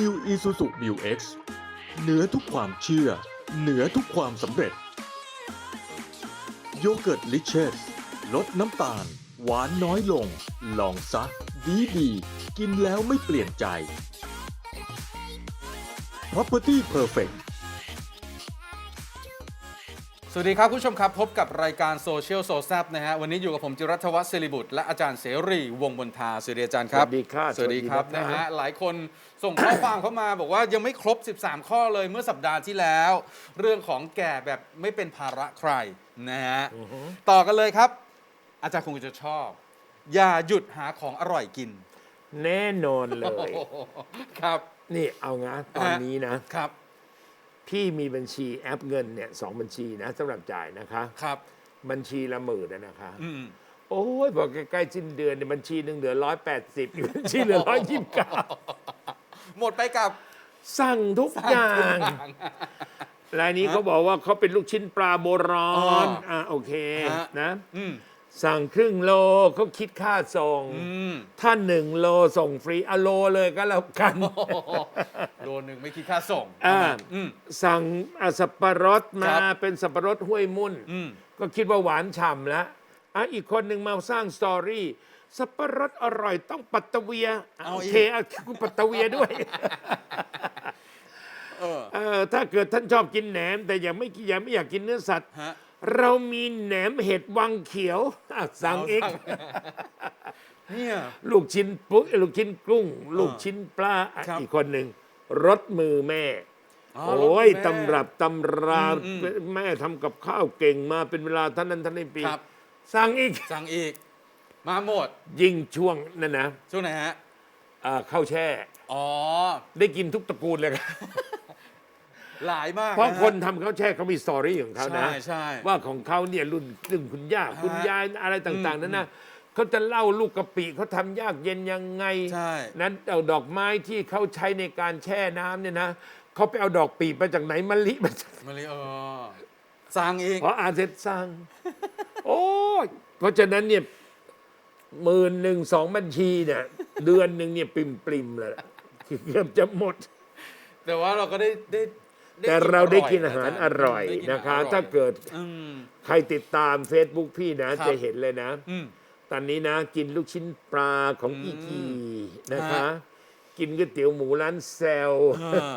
New Isuzu Mu X เหนือทุกความเชื่อ เหนือทุกความสำเร็จ โยเกิร์ตลิเชสลดน้ำตาล หวานน้อยลง ลองซะดีดีกินแล้วไม่เปลี่ยนใจ Property Perfect สวัสดีครับคุณผู้ชมครับ พบกับรายการโซเชียลโซแซบนะฮะ วันนี้อยู่กับผมจิรัตวัฒน์ศิริบุตรและอาจารย์เสรีวงศ์บนทาสวัสดีอาจารย์ครับ สวัสดีครับสวัสดีครับสวัสดีนะครัฮะบหลายคนส่งข้อความเข้ามาบอกว่ายังไม่ครบ 13 ข้อเลยเมื่อสัปดาห์ที่แล้ว เรื่องของแก่แบบไม่เป็นภาระใครนะฮะต่อกันเลยครับ อาจารย์คงจะชอบ อย่าหยุดหาของอร่อยกิน แน่นอนเลยครับ นี่เอางะตอนนี้นะครับ พี่มีบัญชีแอปเงินเนี่ยสองบัญชีนะสำหรับจ่ายนะคะ ครับ บัญชีละหมื่นนะนะคะ อืม โอ้ยพอใกล้ๆสิ้นเดือนเนี่ยบัญชีหนึ่งเหลือร้อยแปดสิบบัญชีเหลือร้อยยี่สิบเก้าหมดไปกับสั่งทุกอย่าง รายนี้เขาบอกว่าเขาเป็นลูกชิ้นปลาโบราณอ๋ออ่อะโอเค ฮะ นะ อืม สั่งครึ่งโลเขาคิดค่าส่ง อืมถ้าหนึ่งโลส่งฟรีอะโลเลยก็แล้วกันโลหนึ่งไม่คิดค่าส่งอ่า อืม สั่งอะสับปะรดมาครับ เป็นสับปะรดห้วยมุ่น อืม ก็คิดว่าหวานฉ่ำแล้วอะอีกคนหนึ่งมาสร้างสตอรี่ สับปะรดอร่อยต้องปัตตะเวียเอาโออีกเคเอาคุณปัตตะเวียด้วย เออเออถ้าเกิดท่านชอบกินแหนม แต่ยังไม่ยังไม่อยากกินเนื้อสัตว์ ฮะ เรามีแหนมเห็ดวังเขียวอะสั่งเองเนี่ย ลูกชิ้นปุ๊กลูกชิ้นกุ้ง ลูกชิ้นปลาอะครับอีกคนหนึ่งรสมือแม่ อ๋อโอ้ยรถแม่ตำรับตำราอืมแม่ทำกับข้าวเก่งมาเป็นเวลาท่านนั้นท่านนี้ปีครับ สั่งอีก สั่งอีก มาหมด ยิ่งช่วงนั่นนะช่วงไหนฮะ อ่าข้าวแช่ อ๋อ ได้กินทุกตระกูลเลยครับ หลายมากเพราะฮคนทำข้าวแช่เขามีสตอรี่ของเขานะ ใช่ใช่ ว่าของเขาเนี่ยรุ่นรุ่นคุณย่าฮะคุณยายอะไรต่างๆ นั้นนะเขาจะเล่าลูกกะปิเขาทำยากเย็นยังไง ใช่ นั้นเอาดอกไม้ที่เขาใช้ในการแช่น้ำเนี่ยนะเขาไปเอาดอกปีบมาจากไหนมะลิมาจากมาเลยเออสั่งอีกพออ่านเสร็จสั่งโอ้ยเพราะฉะนั้นเนี่ยหมื่นหนึ่งสองบัญชีเนี่ยเดือนหนึ่งเนี่ยปิมปริมๆเลยล่ะเกือบจะหมด แต่ว่าเราก็ได้ได้ได้ แต่เราได้กินอาหารจอร่อยได้กินะคะอร่อยถ้าเกิดอืมใครติดตาม Facebook พี่นะครับจะเห็นเลยนะอืมตอนนี้นะ กินลูกชิ้นปลาของอืมอีกีนะคะฮะกินก๋วยเตี๋ยวหมูร้านแซลอ่า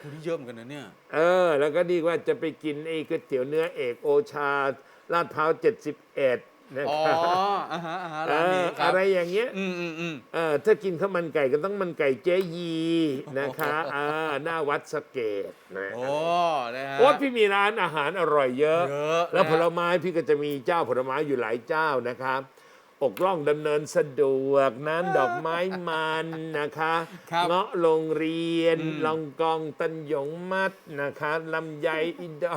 คุณนี่เยอะเหมือนกันนะเนี่ยเออ แล้วก็ดีว่าจะไปกินไอ้ก๋วยเตี๋ยวเนื้อเอกโอชาลาดพร้าว71 นะอ๋อคะอ่าฮะอ่าฮะเอร้านนี้อคบอะไรอย่างเงี้ย อืมอืมอืม เออถ้ากินข้าวมันไก่ก็ต้องมันไก่เจ๊ยีนะคะอ่าหน้าวัดสะเกตนะโอ้ นะฮะ โอ้พี่มีร้านอาหารอร่อยเยอะ เยอะแล้วนะผลไม้พี่ก็จะมีเจ้าผลไม้อยู่หลายเจ้านะครับ อกล่องดำเนินสะดวกน้ำดอกไม้มันนะคะครับเงาะโรงเรียนอืมลองกองตันหยงมัดนะคะลำไยอินดอ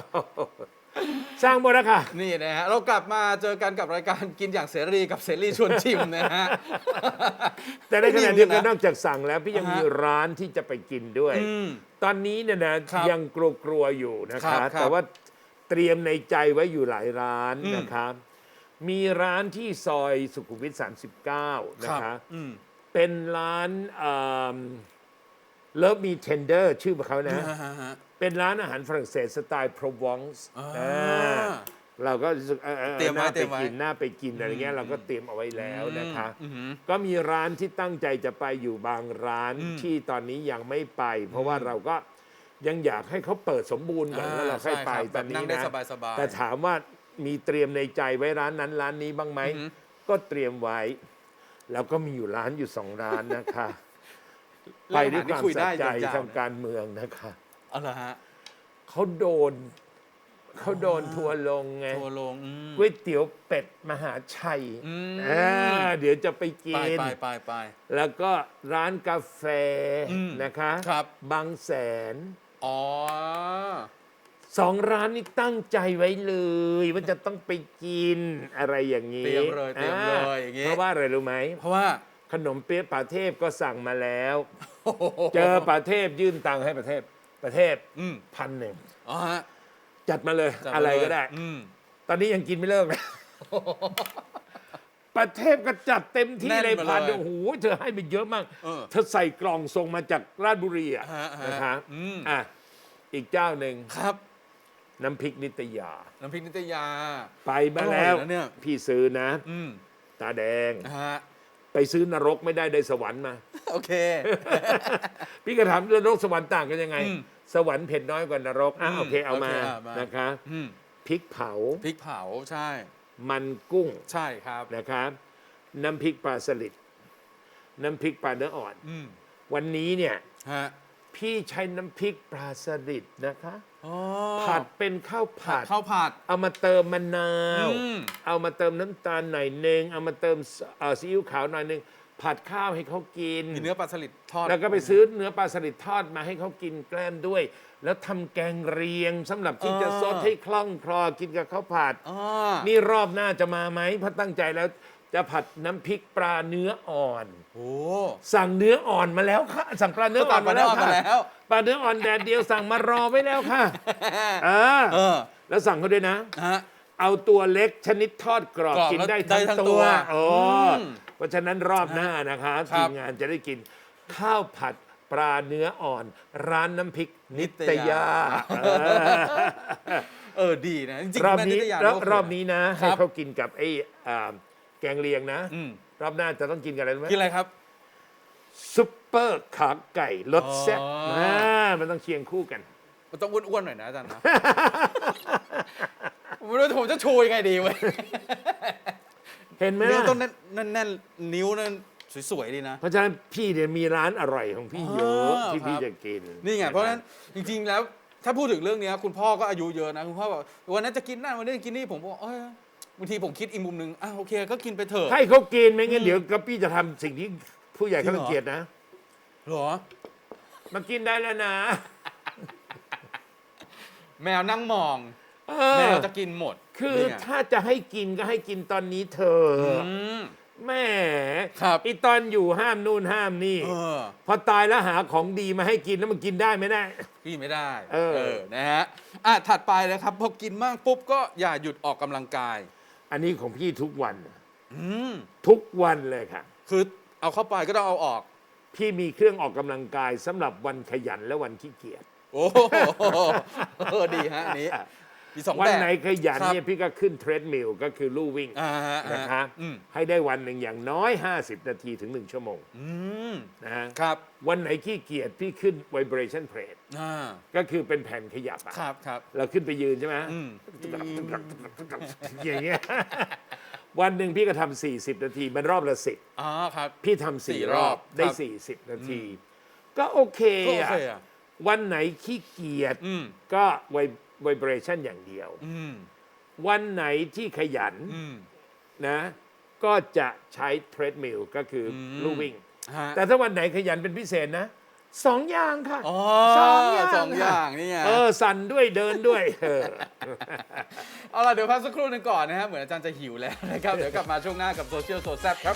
สร้างหมดแล้วค่ะ นี่นะฮะเรากลับมาเจอกันกับรายการกินอย่างเสรีกับเสรีชวนชิมนะฮะ แต่ในขณะเดียวกันนนะอกจากสั่งแล้วพี่ยังอ่าฮะมีร้านที่จะไปกินด้วย อืมตอนนี้เนี่ยนะครับยังกลัวๆอยู่นะครัคะบครับแต่ว่าเตรียมในใจไว้อยู่หลายร้านอืม นะครับ มีร้านที่ซอยสุขุมวิท 39 นะครัคะ บอืม เป็นร้านเลิฟมีเทนเดอร์ชื่อของเขานะฮะฮะฮะเป็นร้านอาหารฝรั่งเศสสไตล์โปรวองส์อ่าเราก็รู้สึกออออเตรียมไว้น่าเตรีไปยมไว้ กินน่าไปกินอะไรเงี้ยเราก็เตรียมเอาไว้แล้วนะคะ อืม ก็มีร้านที่ตั้งใจจะไปอยู่บางร้านอืมที่ตอนนี้ยังไม่ไป เพราะว่าเราก็ยังอยากให้เขาเปิดสมบูรณ์ก่อนอ่าแล้วเราค่อยไปใช่ครับตอนนี้แบบนั่งได้นะสบายๆแต่ถามว่า มีเตรียมในใจไว้ร้านนั้นร้านนี้บ้างไหม อือหือ ก็เตรียมไว้ แล้วก็มีอยู่ร้านอยู่สองร้านนะคะเรื่ไปองด้วยอาหารนี่ความคุยสัได้ใจยาวๆทางนะการเมืองนะคะ เอาละฮะเขาโดนเขาโดนทัวร์ลงไงทัวร์ลงอืม ก๋วยเตี๋ยวเป็ดมหาชัยอืม อ่าเดี๋ยวจะไปกิไปน ไปไปไป แล้วก็ร้านกาแฟอืมนะคะ ครับ บางแสน อ๋อ สองร้านนี้ตั้งใจไว้เลย ว่าจะต้องไปกินอะไรอย่างนี้เตรียมเลยเตรียมเลยอย่างงี้ เพราะว่าอะไรรู้ไหม เพราะว่าขนมเปี๊ยะป่าเทพก็สั่งมาแล้วโอ้โหเจอป่าเทพยื่นตังค์ให้ป่าเทพป่าเทพอืมพันหนึ่งอ๋อฮะจัดมาเลยจัดมาอะไรเลยก็ได้อืมตอนนี้ยังกินไม่เลิกเลยประเทศก็จัดเต็มที่แน่นเลยมาพันเลยโอ้โหเธอให้ไปเยอะมากเออเธอใส่กล่องส่งมาจากราชบุรีอะฮะฮะนะคะอืมอะอีกเจ้าหนึ่งครับ น้ำพริกนิตยา น้ำพริกนิตยา ไปมาแล้ว อร่อยนะเนี่ย พี่ซื้อนะ อืมตาแดงฮะ ไปซื้อนรกไม่ได้ได้สวรรค์มา โอเค พี่ก็ถามนรกสวรรค์ต่างกันยังไง อืมสวรรค์เผ็ดน้อยกว่านรกอะอืมโอเคเอามาโอเคอะมานะคะอืมพริกเผา พริกเผาใช่ มันกุ้งใช่ครับ นะครับน้ำพริกปลาสลิดน้ำพริกปลาเนื้ออ่อน อืมวันนี้เนี่ยฮะ พี่ใช้น้ำพริกปลาสลิดนะคะ อ๋อผัดเป็นข้าวผัด ข้าวผัด เอามาเติมมะนาว อืม เอามาเติมน้ำตาลหน่อยหนึ่งเอามาเติมเอ่อซีอิ๊วขาวหน่อยหนึ่งผัดข้าวให้เขากิน มีเนื้อปลาสลิดทอด แล้วก็ไปซื้อเนื้อปลาสลิดทอดมาให้เขากินแกล้มด้วย แล้วทำแกงเรียงสำหรับที่จะซดให้คล่องคลอกินกับข้าวผัดอ๋อนี่รอบหน้าจะมาไหมเพราะตั้งใจแล้ว จะผัดน้ำพริกปลาเนื้ออ่อน โอ้ สั่งเนื้ออ่อนมาแล้วค่ะ สั่งปลาเนื้ออ่อนมาแล้วสั่งปลาเนื้ออ่อนมาค่ะแล้ว ปลาเนื้ออ่อนแดดเดียวสั่งมารอไว้แล้วค่ะเออเออแล้วสั่งเขาด้วยนะ ฮะ เอาตัวเล็กชนิดทอดกรอบกรอบกินได้ได้ทั้งทั้งตัตัววโอ้อืมเพราะฉะนั้นรอบหน้านะคะครัทีบมงานจะได้กินข้าวผัดปลาเนื้ออ่อน ร้านน้ำพริกนิตยาเออ เออดีนะ จริงรอบๆแม่นี้ตยารอบโเครอบนี้นะครัให้บเขากินกับไอ้อ่าแกงเลียงนะ อืมรอบหน้าจะต้องกินกับอะไรรู้ไหมกินอะไรครับ ซุปเปอร์ขาไก่รสแซ่บอ๋ออ่ามันต้องเคียงคู่กัน มันต้องอ้วนๆหน่อยนะอาจารย์นะ ผมไม่รู้ผมจะชูยังไงดีเว้ยเห็นไหมนิ้วล่ะต้องแน่นแน่นๆนิ้วนั่นสวยๆดีนะ เพราะฉะนั้นพี่เนี่ยมีร้านอร่อยของพี่เยอะอ๋อที่พี่ครับ จะกินนี่ไงเพราะฉะนั้นจริง ๆ แล้วถ้าพูดถึงเรื่องเนี้ยคุณพ่อก็อายุเยอะนะ คุณพ่อบอกวันนั้นจะกินนั่นวันนี้จะกินนี่ผมบอกเอ้ย บางทีผมคิดอีกมุมหนึ่งอะโอเคก็กินไปเถอะ ให้เขากินไม่งั้นอืมเดี๋ยวก็พี่จะทำสิ่งที่ผู้ใหญ่เขาจริงเหรอ รังเกียจนะเหรอ มากินได้แล้วนะแมวนั่งมอง เอแมอวจะกินหมดคือนี่ไงถ้าจะให้กินก็ให้กินตอนนี้เธอะอืมแม่ครับ อีตอนอยู่ห้ามนู่นห้ามนี่ เออ พอตายแล้วหาของดีมาให้กินแล้วมันกินได้ไหมได้กินไม่ได้เออ นะฮะอะถัดไปเลยครับ พอกินมากปุ๊บก็อย่าหยุดออกกำลังกาย อันนี้ของพี่ทุกวัน อืมทุกวันเลยค่ะ คือเอาเข้าไปก็ต้องเอาออก พี่มีเครื่องออกกำลังกายสำหรับวันขยันและวันขี้เกียจ โอ้โห เออดีฮะอันนี้ มีสองวันแบบ ไหนขยันครับเนี่ยพี่ก็ขึ้นเทรดมิลก็คือลู่วิ่งอ่าฮะนะคะอืม ให้ได้วันหนึ่งอย่างน้อย 50 นาทีถึง 1 ชั่วโมงอืมนะฮะครับวันไหนขี้เกียจพี่ขึ้น vibration plate อ่าก็คือเป็นแผ่นขยับอะครับครับ เราขึ้นไปยืนใช่ไหมอืมอย่างเงี้ยวันหนึ่งพี่ก็ทำ40 นาทีมันรอบละสิบ อ๋อครับ พี่ทำสี่สี่รรออบบได้ ครับ 40 นาที ก็โอเคก็โออะเคอะวันไหนขี้เกียจอืม ก็ vi- vibration อย่างเดียว อืมวันไหนที่ขยันอืม นะ ก็จะใช้เทรดมิลก็คืออม ลู่วิ่ง ฮะแต่ถ้าวันไหนขยันเป็นพิเศษนะสองอย่างค่ะอ๋อสองอย่างสองอย่างนี่ไง เออ สั่นด้วยเดินด้วยเออ เอาล่ะ เดี๋ยวพักสักครู่หนึงก่อนนะฮะ เหมือนอาจารย์จะหิวแล้วนะครับ เดี๋ยวกลับมาช่วงหน้ากับโซเชียลโซแซบครับ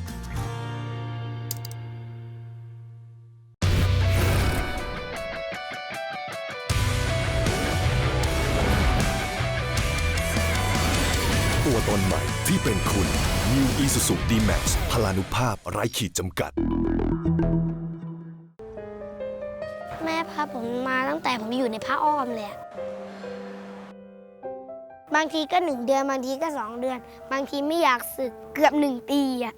ที่เป็นคุณ New Isuzu D-Max พลานุภาพไร้ขีดจำกัด แม่พาผมมาตั้งแต่ผมอยู่ในผ้าอ้อมเลยอะบางทีก็หนึ่งเดือนบางทีก็สองเดือน บางทีไม่อยากสึกเกือบหนึ่งปีอะ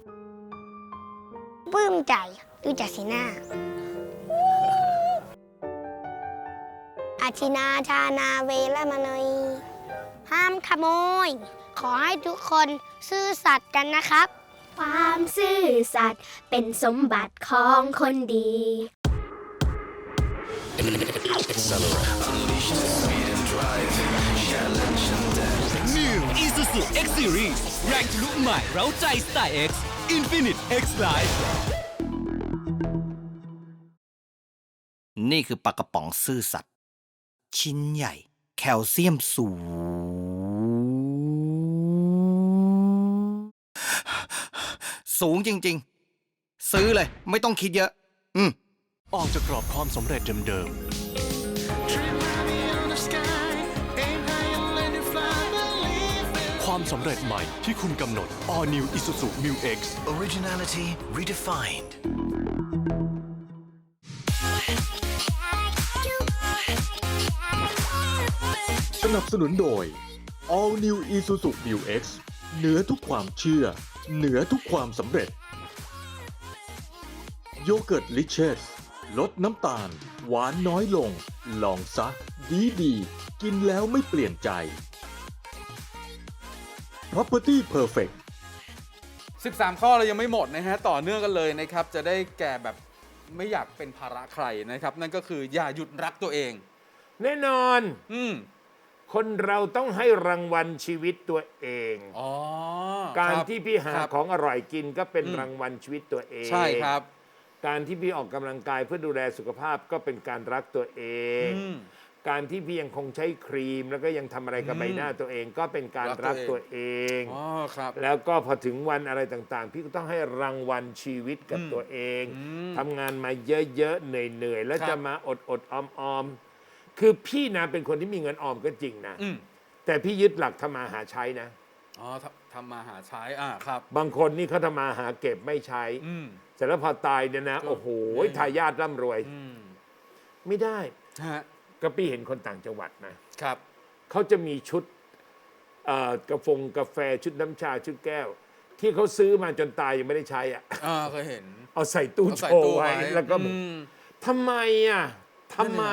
ปลื้มใจดูจากสีหน้า อาชินาชานาเวละมานยห้ามขโมย ขอให้ทุกคนซื่อสัตย์กันนะครับ ความซื่อสัตย์เป็นสมบัติของคนดี Accelerate New Isuzu X Series แรงทะลุใหม่เร้าใจสไตล์ X Infinite X Life นี่คือปลากระป๋องซื่อสัตย์ชิ้นใหญ่ แคลเซียมสูง สูงจริง ๆ ซื้อเลย ไม่ต้องคิดเยอะ อืม ออกจากกรอบความสำเร็จเดิมๆความสำเร็จใหม่ที่คุณกำหนด All New Isuzu Mu X Originality redefined สนับสนุนโดย All New Isuzu Mu X เหนือทุกความเชื่อ เหนือทุกความสำเร็จ โยเกิร์ตลิเชสลดน้ำตาล หวานน้อยลง ลองซะ ดีดีๆกินแล้วไม่เปลี่ยนใจ Property Perfect 13 ข้อเรายังไม่หมดนะฮะ ต่อเนื่องกันเลยนะครับ จะได้แก่แบบไม่อยากเป็นภาระใครนะครับ นั่นก็คืออย่าหยุดรักตัวเอง แน่นอน อืม คนเราต้องให้รางวัลชีวิตตัวเอง อ๋อการคบที่พี่หาครับ ของอร่อยกินก็เป็นอืมรางวัลชีวิตตัวเองใช่ครับ การที่พี่ออกกำลังกายเพื่อดูแลสุขภาพก็เป็นการรักตัวเอง อืม การที่พี่ยังคงใช้ครีม แล้วก็ยังทำอะไรกับอืมใบหน้าตัวเอง ก็เป็นการรัรักกตัตัววเอเอ ง อ๋อครับ แล้วก็พอถึงวันอะไรต่างๆ พี่ก็ต้องให้รางวัลชีวิตกับอืมตัวเองอืมทำงานมาเยอะๆเหนื่อยๆแล้วครับ จะมาอดอดออมออมๆ คือพี่นะเป็นคนที่มีเงินออมก็จริงนะ อืมแต่พี่ยึดหลักทำมาหาใช้นะ อ๋อทำทำมาหาใช้อ่าครับ บางคนนี่เขาทำมาหาเก็บไม่ใช้ อืม เสร็จแล้วพอตายเนี่ยนะก็โอ้โหไม่ทายาทร่ำรวย อืมไม่ได้ ฮะก็พี่เห็นคนต่างจังหวัดนะ ครับเขาจะมีชุดเอ่อกาแฟงกาแฟชุดน้ำชาชุดแก้ว ที่เขาซื้อมาจนตายยังไม่ได้ใช้อะ อ่าเคยเห็นเอาใส่ตู้เอาโชใส่ว์ตู้ไว้ไว้แล้วก็อืม ทำไมอะทำไม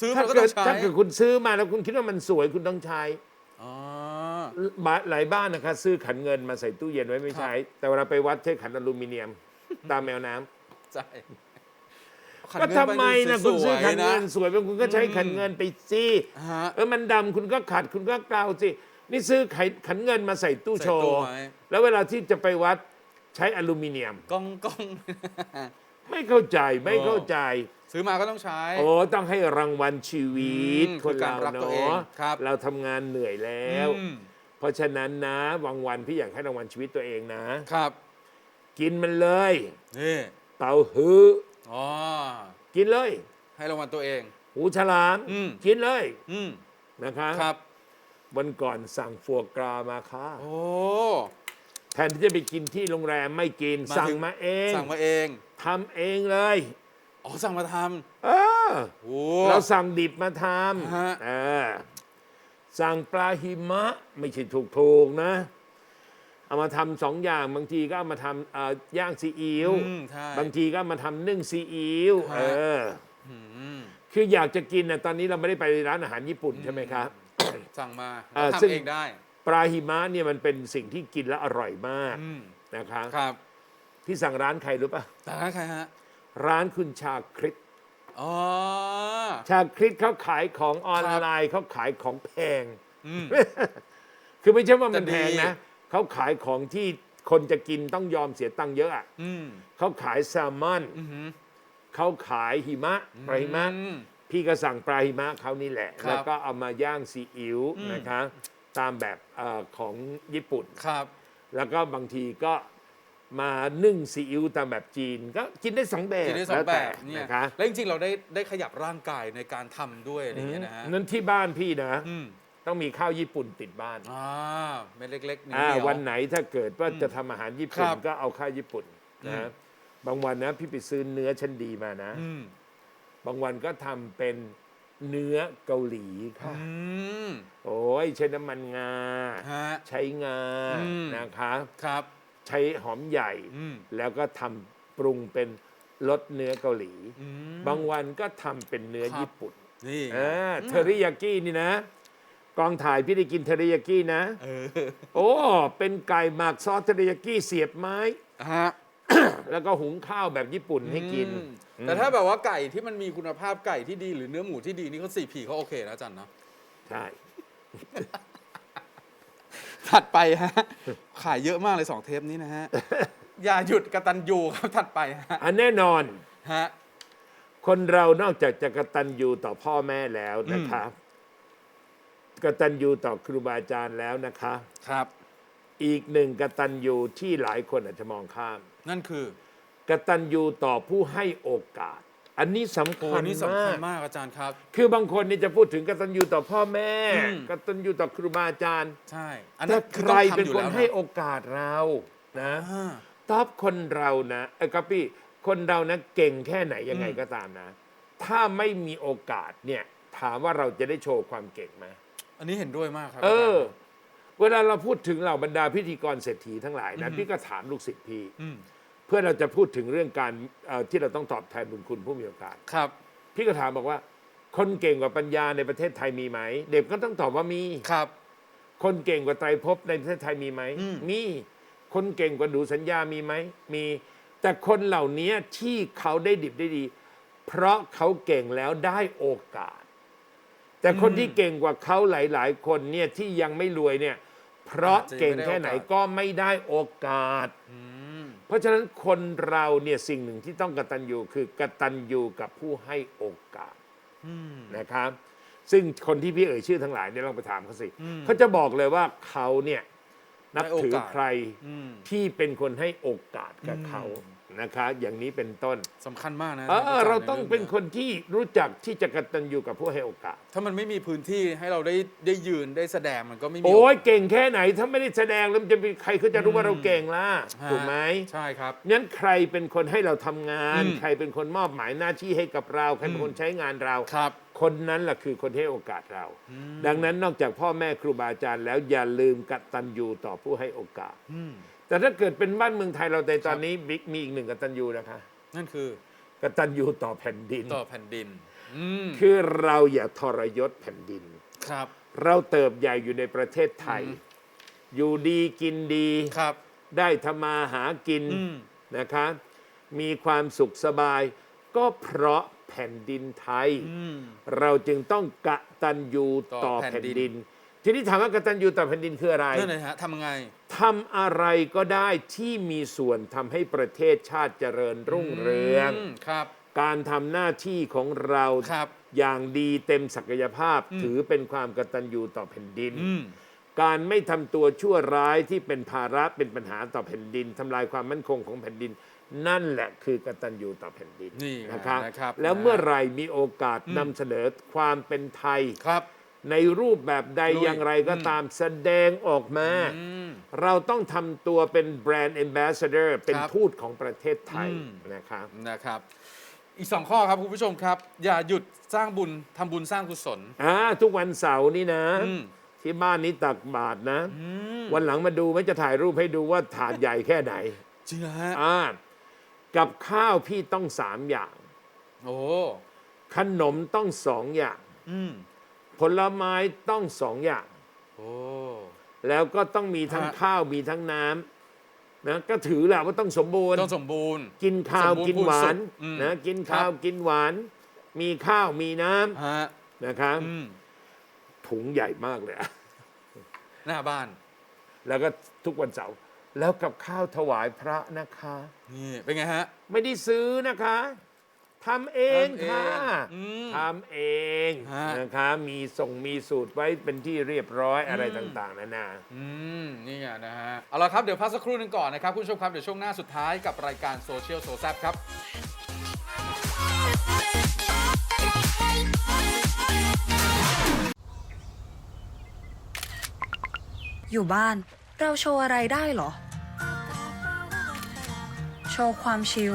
ซื้อถ้ามันก็เกิต้อดงใช้ถ้าเกิดคุณซื้อมาแล้วคุณคิดว่ามันสวยคุณต้องใช้ อ๋อบ้านหลายบ้านนะคะซื้อขันเงินมาใส่ตู้เย็นไว้ไม่ใช้ แต่เวลาไปวัดใช้ขันอลูมิเนียม ตามแมวน้ำใช่ก็ทำไมนะคุณซื้อขันเงินสวยเป็นคุณก็ใช้ขันเงินไปสิฮะ เออมันดำคุณก็ขัดคุณก็เกลาสินี่ซื้อไขขันเงินมาใส่ตู้โชใส่ตู้ว์ไว้ แล้วเวลาที่จะไปวัดใช้อลูมิเนียม กล้องกล้อง ไม่เข้าใจไม่เข้าใจ ซื้อมาก็ต้องใช้ โอ้ต้องให้รางวัลชีวิตอืมคนคือการเรารักตัวเองเนาะครับเราทำงานเหนื่อยแล้ว อืม เพราะฉะนั้นนะบางวันพี่อยากให้รางวัลชีวิตตัวเองนะ ครับกินมันเลย นี่เต่าฮื้ออ๋อกินเลยให้รางวัลตัวเอง หูฉลาม อืม กินเลยอืมนะคะครับ วันก่อนสั่งฟัวกรามาค่ะ โอ้ แทนที่จะไปกินที่โรงแรมไม่กินมาสั่งถึง มาเองสั่งมาเอง ทำเองเลย อ๋อสั่งมาทเออำโอ้ เราสั่งดิบมาทฮะำเออสั่งปลาหิมะไม่ใช่ถูกๆนะ เอามาทำสองอย่างบางทีก็เอามาทำเอ่อย่างซีอิ๊วอืมใช่ บางทีก็เอามาทำนึ่งซีอิ๊วฮะ เออ อืมคืออยากจะกินนะตอนนี้เราไม่ได้ไปร้านอาหารญี่ปุ่นใช่ไหมครับ สั่งมาอ่าแล้วซึ่ง ทำเองได้ ปลาหิมะเนี่ยมันเป็นสิ่งที่กินแล้วอร่อยมากอืมนะครับครับพี่สั่งร้านใครรู้ปะแต่ร้านใครฮะ ร้านคุณชาคริตอ๋อ ชาคริตเขาขายของออนไลน์เขาขายของแพงอืมคือไม่ใช่ว่ามันแต่ดี แพงนะเขาขายของที่คนจะกินต้องยอมเสียตังค์เยอะอะอืมเขาขายแซลมอนอือหือ เขาขายหิมะปลาหิมะอืมพี่ก็สั่งปลาหิมะเขานี่แหละ ครับแล้วก็เอามาย่างซีอิ๊วอืม นะคะ ตามแบบเออของญี่ปุ่น ครับ แล้วก็บางทีก็ มานึ่งซีอิ๊วตามแบบจีน ก็กินได้สองแบบกินได้สองล้วแบต่บเนี่ยนะคะแล้วจริงๆเราได้ได้ขยับร่างกายในการทำด้วยอะไรอย่างเงี้ยนะฮะนั้นที่บ้านพี่นะ อืมต้องมีข้าวญี่ปุ่นติดบ้านอ่าเม็ดเล็กๆเหนีอ่ายวๆวันไหนถ้าเกิดว่าอืมจะทำอาหารญี่ปุ่นครับ ก็เอาข้าวญี่ปุ่นอืนะมบางวันนะพี่ไปซื้อเนื้อชั้นดีมานะ อืมบางวันก็ทำเป็นเนื้อเกาหลีค่ะ อืมโอ้ยใช้น้ำมันงา ฮะ ใช้งาอืม นะคะ ครับ ใช้หอมใหญ่ อืม แล้วก็ทำปรุงเป็นรสเนื้อเกาหลี อืม บางวันก็ทำเป็นเนื้อครับ ญี่ปุ่นนี่อ่าเทอริยากินี่นะ กองถ่ายพี่ได้กินเทอริยากินะ เออโอ้ เป็นไก่หมักซอสเทอริยากิเสียบไม้ ฮะแล้วก็หุงข้าวแบบญี่ปุ่นให้กิน อืมแต่ถ้าแบบว่าไก่ที่มันมีคุณภาพไก่ที่ดีหรือเนื้อหมูที่ดีนี่เขาสี่ผีเขาโอเคนะอาจันเนาะใช่ ถัดไปฮะ ขายเยอะมากเลยสองเทปนี้นะฮะ อย่าหยุดกระตันยูครับถัดไปฮะอันแน่นอน ฮะ คนเรานอกจากจะกตัญญูต่อพ่อแม่แล้วนะครับกตัญญูต่อครูบาอาจารย์แล้วนะคะ ครับ อีกหนึ่งกตัญญูที่หลายคนอาจจะมองข้ามนั่นคือ กตัญญูต่อผู้ให้โอกาส อันนี้สำโอ้คัญนี่สำคัญมากมากอาจารย์ครับ คือบางคนนี่จะพูดถึงกตัญญูต่อพ่อแม่อืม กตัญญูต่อครูบาอาจารย์ใช่อันแต่นั้นใคอรต้องทำเป็นอยู่คนแล้วะให้โอกาสเรานะอ่าตอบคนเรานะเอ้ยครับพี่คนเรานะเก่งแค่ไหนยังไงอืม ก็ตามนะ ถ้าไม่มีโอกาสเนี่ยถามว่าเราจะได้โชว์ความเก่งไหม อันนี้เห็นด้วยมากครับเออาจารย์เวลาเราพูดถึงเหล่าบรรดาพิธีกรเศรษฐีทั้งหลายนะอือฮึพี่ก็ถามลูกศิษย์พี่อืม เพื่อเราจะพูดถึงเรื่องการเอ่อที่เราต้องตอบแทนบุญคุณผู้มีโอกาส ครับ พี่ก็ถามบอกว่า คนเก่งกว่าปัญญาในประเทศไทยมีไหม เด็กก็ต้องตอบว่ามี ครับ คนเก่งกว่าไตรภพในประเทศไทยมีไหมอืม มีคนเก่งกว่าดูสัญญามีไหมมี แต่คนเหล่านี้ที่เขาได้ดิบได้ดี เพราะเขาเก่งแล้วได้โอกาส แต่คนที่เก่งกว่าเขาหลาย ๆ คนเนี่ยที่ยังไม่รวยเนี่ย เพราะเก่งแค่ไหนก็ไม่ได้โอกาส อืม เพราะฉะนั้นคนเราเนี่ยสิ่งหนึ่งที่ต้องกตัญญูคือกตัญญูกับผู้ให้โอกาสอืมนะครับ ซึ่งคนที่พี่เอ่ยชื่อทั้งหลายเนี่ยลองไปถามเขาสิอืมเขาจะบอกเลยว่าเขาเนี่ยนับให้โอกาสถือใครอืมที่เป็นคนให้โอกาสกับเขา นะคะ อย่างนี้เป็นต้นสำคัญมากนะเออจย์เราต้องใเป็นคนที่รู้จักที่จะกตัญญูกับผู้ให้โอกาส ถ้ามันไม่มีพื้นที่ให้เราได้ได้ยืนได้แสดงมันก็ไม่มีโอ้ยเก่งแค่ไหน ถ้าไม่ได้แสดงแล้วมันจะมีใครเขาจะรู้ว่าเราเก่งล่ะฮะถูกไหมใช่ครับงั้นใครเป็นคนให้เราทำงานอืมใครเป็นคนมอบหมายหน้าที่ให้กับเราใครเป็นคนใช้งานเราครับ คนนั้นแหละคือคนให้โอกาสเรา ดังนั้นนอกจากพ่อแม่ครูบาอาจารย์แล้วอย่าลืมกตัญญูต่อผู้ให้โอกาสอืม แต่ถ้าเกิดเป็นบ้านเมืองไทยเราในตอนนี้บิ๊กมีอีกหนึ่งกตัญญูนะคะนั่นคือกตัญญูต่อแผ่นดิน ต่อแผ่นดินอืมคือเราอย่าทรยศแผ่นดินครับ เราเติบใหญ่อยู่ในประเทศไทยอืมอยู่ดีกินดีครับ ได้ทำมาหากินอืมอืมเราจึงต้องกตัญญูต่ต่ออแผ่แผ่นนดินดิน ทีนี้ถามว่ากตัญญูต่อแผ่นดินคืออะไรนั่นเลยฮะทำไง ทำอะไรก็ได้ที่มีส่วนทำให้ประเทศชาติเจริญรุ่งเรืองมครับ การทำหน้าที่ของเราครับอย่างดีเต็มศักยภาพ อืม ถือเป็นความกตัญญูต่อแผ่นดิน อืม การไม่ทำตัวชั่วร้ายที่เป็นภาระเป็นปัญหาต่อแผ่นดินทำลายความมั่นคงของแผ่นดิน นั่นแหละคือกตัญญูต่อแผ่นดินนี่ไงนะครับนะครับแล้วนะเมื่อไหรมีโอกาสอืม นำเสนอความเป็นไทย ครับ ในรูปแบบใดลุยอย่างไรก็อืมตามแสดงออกมาอืมเราต้องทำตัวเป็นแบรนด์ a อ b a s s a d o r เป็นครับทูตของประเทศไทยอืม นะครับ นะครับ อีกสองข้อครับคุณผู้ชมครับ อย่าหยุดสร้างบุญทำบุญสร้างกุศล อ่าทุกวันเสาร์นี่นะ อืม ที่บ้านนี้ตักบาทนะอืมวันหลังมาดูไม่จะถ่ายรูปให้ดูว่าถาดใหญ่แค่ไหน จริงเหรอฮะ อ่ากับข้าวพี่ต้องสามอย่าง โอ้ขนมต้องสองอย่าง อืม ผลไม้ต้องสองอย่าง โอ้ แล้วก็ต้องมีทั้งฮะ ข้าวมีทั้งน้ำนะก็ถือแหละว่าต้องสมบูรณ์ ต้องสมบูรณ์ กินข้าวสมบูรณ์กินหวานพูดสุดอืมนะกินครับข้าวกินหวาน มีข้าวมีน้ฮะำนะครับอืมถุงใหญ่มากเลยอะ หน้าบ้าน แล้วก็ทุกวันเสาร์แล้วกับข้าวถวายพระนะคะ นี่เป็นไงฮะ ไม่ได้ซื้อนะคะ ทำเองทำเองค่ะอืมทำเองฮะ นะคะมีส่งมีสูตรไว้เป็นที่เรียบร้อยอะไรอืมต่างๆนานา อืม นี่ไงนะฮะ เอาละครับ เดี๋ยวพักสักครู่หนึงก่อนนะครับ คุณผู้ชมครับ เดี๋ยวช่วงหน้าสุดท้ายกับรายการโซเชียลโซแซบครับ อยู่บ้านเราโชว์อะไรได้เหรอ โชว์ความชิล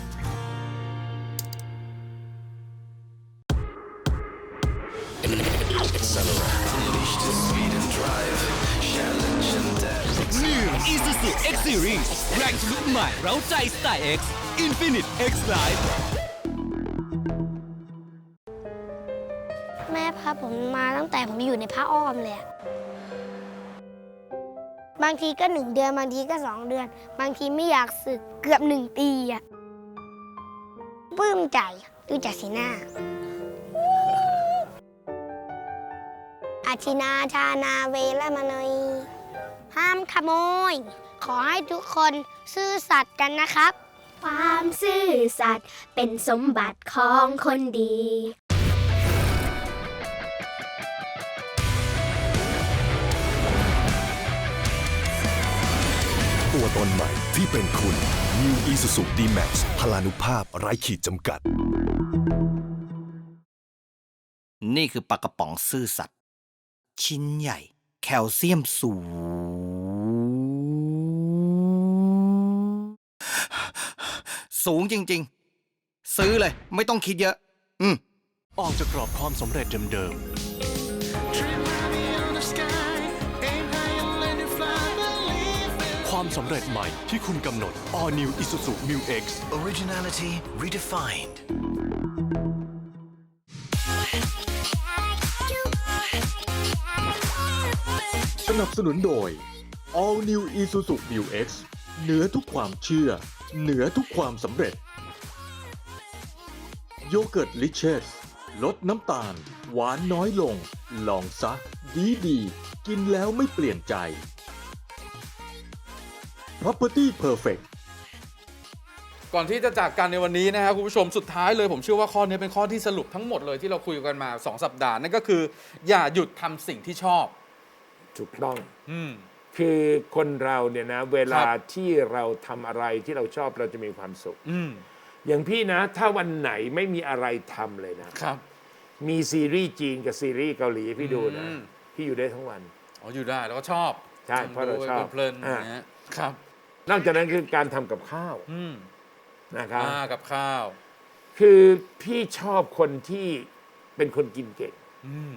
Isuzu X Series แรงทะลุใหม่เร้าใจสไตล์ X Infinite X Life แม่พาผมมาตั้งแต่ผมอยู่ในผ้าอ้อมเลยอะบางทีก็หนึ่งเดือน บางทีก็สองเดือน บางทีไม่อยากสึกเกือบหนึ่งปีอะปลื้มใจดูจากสีหน้า อาชินาชานาเวละมานย ห้ามขโมย ขอให้ทุกคนซื่อสัตย์กันนะครับ ความซื่อสัตย์เป็นสมบัติของคนดี ตัวตนใหม่ที่เป็นคุณ New Isuzu D-Max พลานุภาพไร้ขีดจำกัด นี่คือปลากระป๋องซื่อสัตย์ชิ้นใหญ่ แคลเซียมสูง สูงจริง ๆ ซื้อเลย ไม่ต้องคิดเยอะ อืม ออกจากกรอบความสำเร็จเดิมๆ ความสำเร็จใหม่ที่คุณกำหนด All New Isuzu Mu X Originality redefined. นับสนุนโดย All New Isuzu Mu X เหนือทุกความเชื่อ เหนือทุกความสำเร็จ โยเกิร์ตลิเชสลดน้ำตาล หวานน้อยลง ลองซะ ดีดีๆกินแล้วไม่เปลี่ยนใจ Property Perfect ก่อนที่จะจากกันในวันนี้นะครับคุณผู้ชมสุดท้ายเลยผมเชื่อว่าข้อนี้เป็นข้อที่สรุปทั้งหมดเลยที่เราคุยกันมา 2 สัปดาห์นั่นก็คือ อย่าหยุดทำสิ่งที่ชอบ ถูกต้อง อืม คือคนเราเนี่ยนะ เวลาครับ ที่เราทำอะไรที่เราชอบเราจะมีความสุข อืม อย่างพี่นะ ถ้าวันไหนไม่มีอะไรทำเลยนะ ครับ มีซีรีส์จีนกับซีรีส์เกาหลีพี่ดูนะ อืม พี่อยู่ได้ทั้งวัน อ๋ออยู่ได้แล้วก็ชอบใช่เพราะเราชอบเพลินๆออ่า ย่างเงี้ยครับ นอกจากนั้นคือการทำกับข้าวอืมนะครับ อ่ากับข้าว คือพี่ชอบคนที่เป็นคนกินเก่ง อืม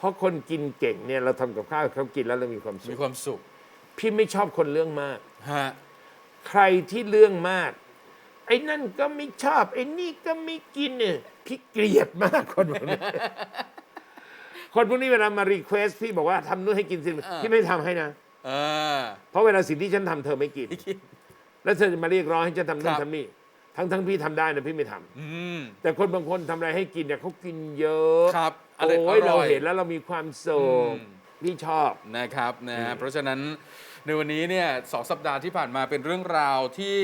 เพราะคนกินเก่งเนี่ยเราทำกับข้าวให้เขากินแล้วเรามีความสุมีขความสุขพี่ไม่ชอบคนเรื่องมาก ฮะใครที่เรื่องมาก ไอ้นั่นก็ไม่ชอบ ไอ้นี่ก็ไม่กินเนี่ยพี่เกลียดมากคนพวกนี้ คนพวกนี้เวลามารีเควสพี่บอกว่าทำนู่นให้กินสิพี่ไม่ทำให้นะ เออ เพราะเวลาสิ่งที่ฉันทำเธอไม่กินพี่คิดแล้วเธอจะมาเรียกร้องให้ฉันทำนู่คนรับ ทำนี่ทั้งทั้งพี่ทำได้นะพี่ไม่ทำอืมแต่คนบางคนทำอะไรให้กินเนี่ยเขากินเยอะ ครับ อโอ้ร่อยยเราอร่อยเห็นแล้วเรามีความสุขอืม พี่ชอบ นะครับนะฮะอืมเพราะฉะนั้นในวันนี้เนี่ยสองสัปดาห์ที่ผ่านมาเป็นเรื่องราวที่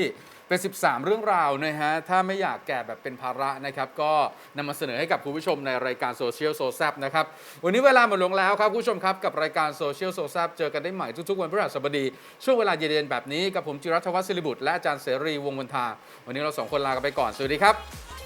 เป็น 13 เรื่องราวนะฮะถ้าไม่อยากแก่แบบเป็นภาระนะครับก็นำมาเสนอให้กับคุณผู้ชมในรายการโซเชียลโซแซบนะครับวันนี้เวลาหมดลงแล้วครับคุณผู้ชมครับกับรายการโซเชียลโซแซบเจอกันได้ใหม่ทุกๆวันพฤหัสบดี ช่วงเวลาเย็นๆแบบนี้กับผมจิรัตวัฒน์ศิริบุตรและอาจารย์เสรีวงศ์วันทาวันนี้เราสองคนลากันไปก่อนสวัสดีครับ